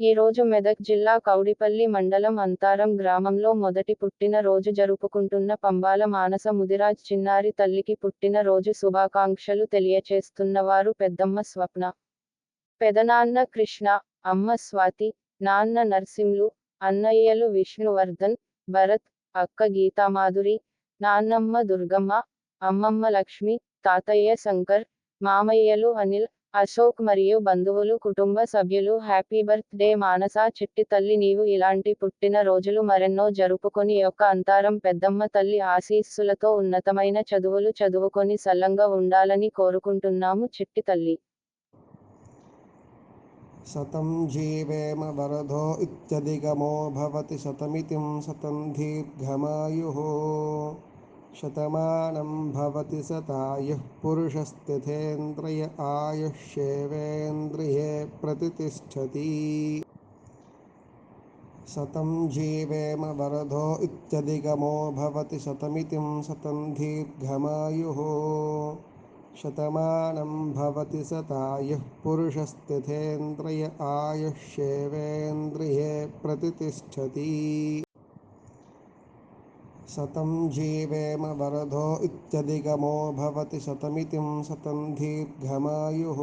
ఈ రోజు మెదక్ జిల్లా కౌడిపల్లి మండలం అంతారం గ్రామంలో మొదటి పుట్టిన రోజు జరుపుకుంటున్న పంబాల మానస ముదిరాజ్ చిన్నారి తల్లికి పుట్టిన రోజు శుభాకాంక్షలు తెలియచేస్తున్నవారు పెద్దమ్మ స్వప్న. పెదనాన్న కృష్ణ అమ్మ స్వాతి నాన్న నర్సింలు అన్నయ్యలు విష్ణువర్ధన్ భరత్ అక్క గీతామాధురి నాన్నమ్మ దుర్గమ్మ అమ్మమ్మ లక్ష్మి తాతయ్య శంకర్ మామయ్యలు అనిల్ అశోక్ మరియు బంధువులు కుటుంబ సభ్యులు హ్యాపీ బర్త్ డే మానసా చిట్టి తల్లి నీవు ఇలాంటి పుట్టిన రోజులు మరెన్నో జరుపుకొని యొక్క అంతారం పెద్దమ్మ తల్లి ఆశీస్సులతో ఉన్నతమైన చదువులు చదువుకొని సల్లంగా ఉండాలని కోరుకుంటున్నాము చిట్టి తల్లి. శతం జీవేమ వరదో ఇత్యధిగమో భవతి శతమితిం శతం దీర్ఘమాయు. शतमानं भवति शतायुः पुरुषस्थितेन्द्रिय आयुष्येवेन्द्रिये प्रतितिष्ठति। शतं जीवेम वरदो इत्यधिगमो भवति शतमितिं शतं दीर्घमायुः। शतमानं भवति शतायुः पुरुषस्थितेन्द्रिय आयुष्येवेन्द्रिये प्रतितिष्ठति शतं जीवेम वरदो इत्यधिगमो भवति शतमितिं शतं दीर्घमायुः।